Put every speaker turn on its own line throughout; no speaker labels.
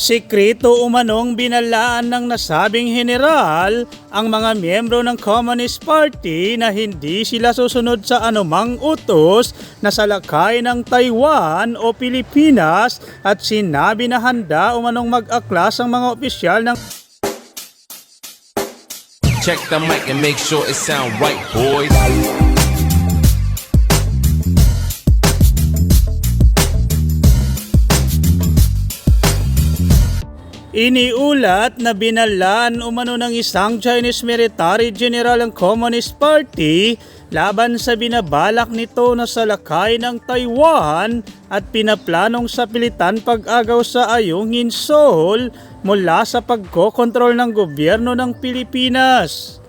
Sikreto umanong binalaan ng nasabing general ang mga miyembro ng Communist Party na hindi sila susunod sa anumang utos na salakay ng Taiwan o Pilipinas at sinabi na handa umanong mag-aklas ang mga opisyal ng
Check the mic and make sure it sound right, boys.
Iniulat na binalaan umano ng isang Chinese military general ang Communist Party laban sa binabalak nito na salakay ng Taiwan at pinaplanong sapilitan pag-agaw sa ayungin Seoul mula sa pagkokontrol ng gobyerno ng Pilipinas.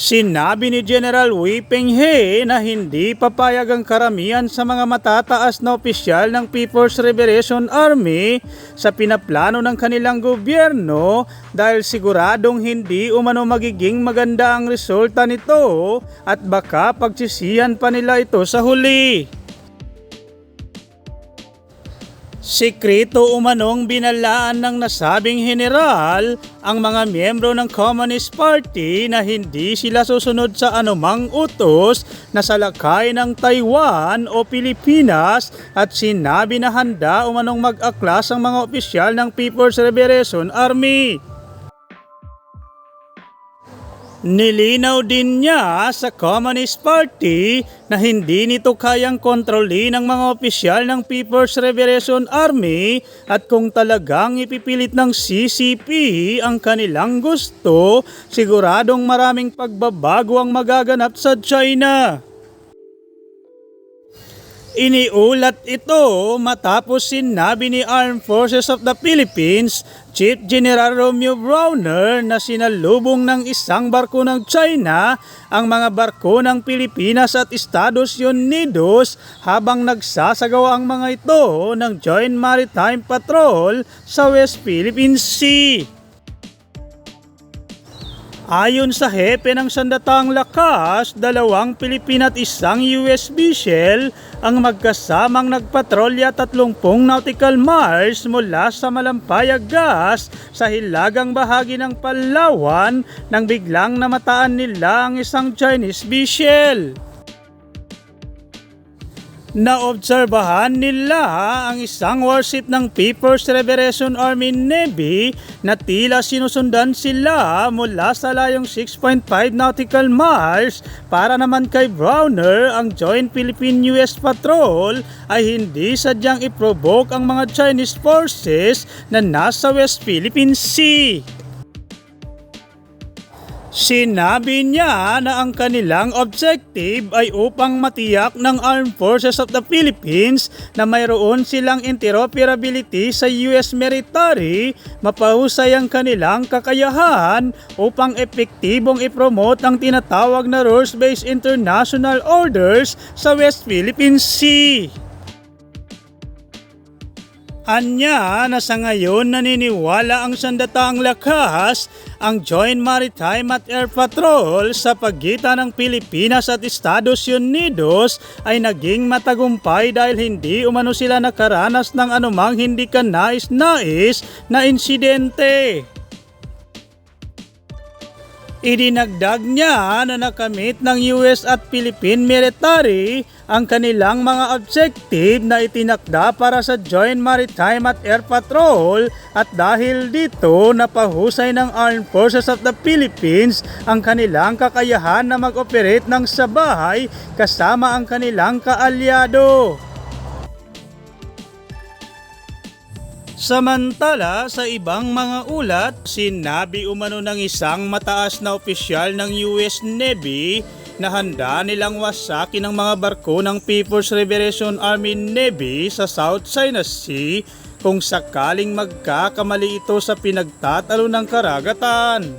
Sinabi ni General Wei Penghe na hindi papayag ang karamihan sa mga matataas na opisyal ng People's Liberation Army sa pinaplano ng kanilang gobyerno dahil siguradong hindi umano magiging maganda ang resulta nito at baka pagsisihan pa nila ito sa huli. Sikreto umanong binalaan ng nasabing general ang mga miyembro ng Communist Party na hindi sila susunod sa anumang utos na salakay ng Taiwan o Pilipinas at sinabi na handa umanong mag-aklas ang mga opisyal ng People's Liberation Army. Nilinaw din niya sa Communist Party na hindi nito kayang kontrolin ng mga opisyal ng People's Liberation Army at kung talagang ipipilit ng CCP ang kanilang gusto, siguradong maraming pagbabago ang magaganap sa China. Iniulat ito matapos sinabi ni Armed Forces of the Philippines Chief General Romeo Browner na sinalubong ng isang barko ng China ang mga barko ng Pilipinas at Estados Unidos habang nagsasagawa ang mga ito ng Joint Maritime Patrol sa West Philippine Sea. Ayon sa hepe ng Sandatang Lakas, dalawang Pilipina at isang US vessel ang magkasamang nagpatrolya 30 nautical miles mula sa Malampayag Gas sa hilagang bahagi ng Palawan nang biglang namataan nila ang isang Chinese vessel. Naobserbahan nila ang isang warship ng People's Liberation Army Navy na tila sinusundan sila mula sa layong 6.5 nautical miles para naman kay Browner ang Joint Philippine-US Patrol ay hindi sadyang iprovoke ang mga Chinese forces na nasa West Philippine Sea. Sinabi niya na ang kanilang objective ay upang matiyak ng Armed Forces of the Philippines na mayroon silang interoperability sa US military, mapahusay ang kanilang kakayahan upang epektibong ipromote ang tinatawag na rules-based international orders sa West Philippine Sea. Anya na sa ngayon naniniwala ang sandataang lakas ang Joint Maritime at Air Patrol sa pagitan ng Pilipinas at Estados Unidos ay naging matagumpay dahil hindi umano sila nakaranas ng anumang hindi ka nais-nais na insidente. Idinagdag niya na nakamit ng US at Philippine military ang kanilang mga objective na itinakda para sa Joint Maritime at Air Patrol at dahil dito napahusay ng Armed Forces of the Philippines ang kanilang kakayahan na mag-operate ng sabahay kasama ang kanilang kaalyado. Samantala, sa ibang mga ulat, sinabi umano ng isang mataas na opisyal ng US Navy na handa nilang wasakin ang mga barko ng People's Liberation Army Navy sa South China Sea kung sakaling magkakamali ito sa pinagtatalo ng karagatan.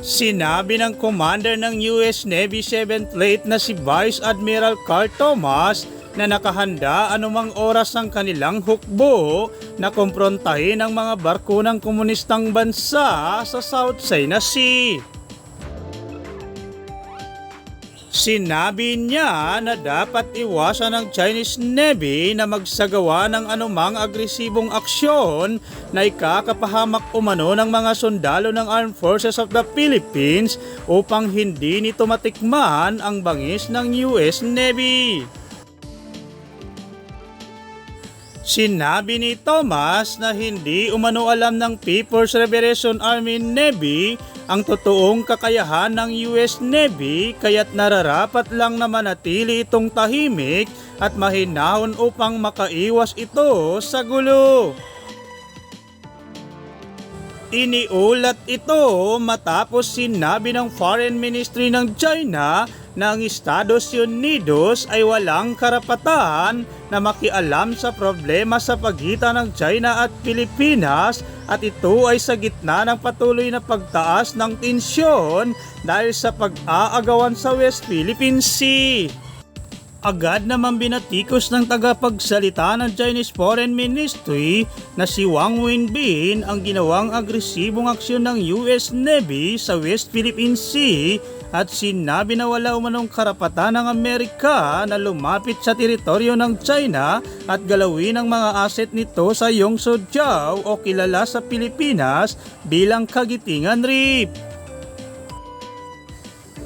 Sinabi ng commander ng US Navy 7th Fleet na si Vice Admiral Carl Thomas na nakahanda anumang oras ang kanilang hukbo na kumprontahin ang mga barko ng komunistang bansa sa South China Sea. Sinabi niya na dapat iwasan ng Chinese Navy na magsagawa ng anumang agresibong aksyon na ikakapahamak umano ng mga sundalo ng Armed Forces of the Philippines upang hindi nito matikman ang bangis ng US Navy. Sinabi ni Thomas na hindi umano alam ng People's Liberation Army Navy ang totoong kakayahan ng US Navy kaya't nararapat lang na manatili itong tahimik at mahinahon upang makaiwas ito sa gulo. Iniulat ito matapos sinabi ng Foreign Ministry ng China ang Estados Unidos ay walang karapatan na makialam sa problema sa pagitan ng China at Pilipinas at ito ay sa gitna ng patuloy na pagtaas ng tensyon dahil sa pag-aagawan sa West Philippine Sea. Agad naman binatikos ng tagapagsalita ng Chinese Foreign Ministry na si Wang Wenbin ang ginawang agresibong aksyon ng US Navy sa West Philippine Sea at sinabi na wala umanong karapatan ng Amerika na lumapit sa teritoryo ng China at galawin ang mga asset nito sa Yongso-Jiao o kilala sa Pilipinas bilang Kagitingan Reef.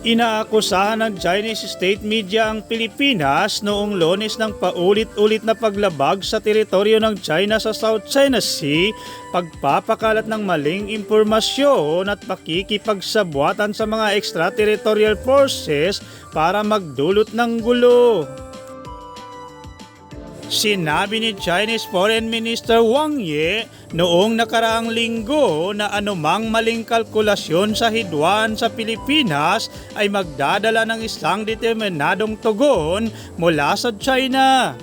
Inaakusahan ng Chinese state media ang Pilipinas noong lones ng paulit-ulit na paglabag sa teritoryo ng China sa South China Sea, pagpapakalat ng maling impormasyon at pakikipagsabuatan sa mga extraterritorial forces para magdulot ng gulo. Sinabi ni Chinese Foreign Minister Wang Yi noong nakaraang linggo na anumang maling kalkulasyon sa hidwaan sa Pilipinas ay magdadala ng isang determinadong tugon mula sa China.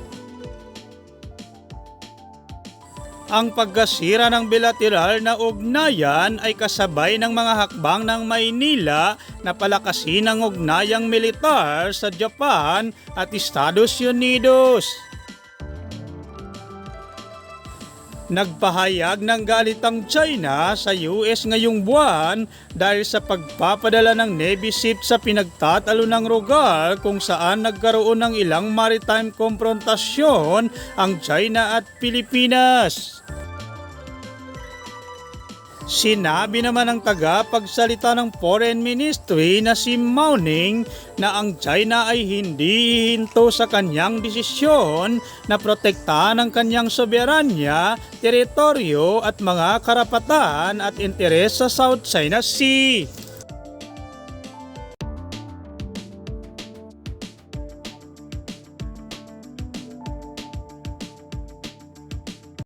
Ang pagkasira ng bilateral na ugnayan ay kasabay ng mga hakbang ng Maynila na palakasin ang ugnayang militar sa Japan at Estados Unidos. Nagpahayag ng galit ang China sa US ngayong buwan dahil sa pagpapadala ng Navy ship sa pinagtatalo ng lugar kung saan nagkaroon ng ilang maritime konfrontasyon ang China at Pilipinas. Sinabi naman ng tagapagsalita ng Foreign Ministry na si Mao Ning na ang China ay hindi hihinto sa kanyang desisyon na protektahan ang kanyang soberanya, teritoryo at mga karapatan at interes sa South China Sea.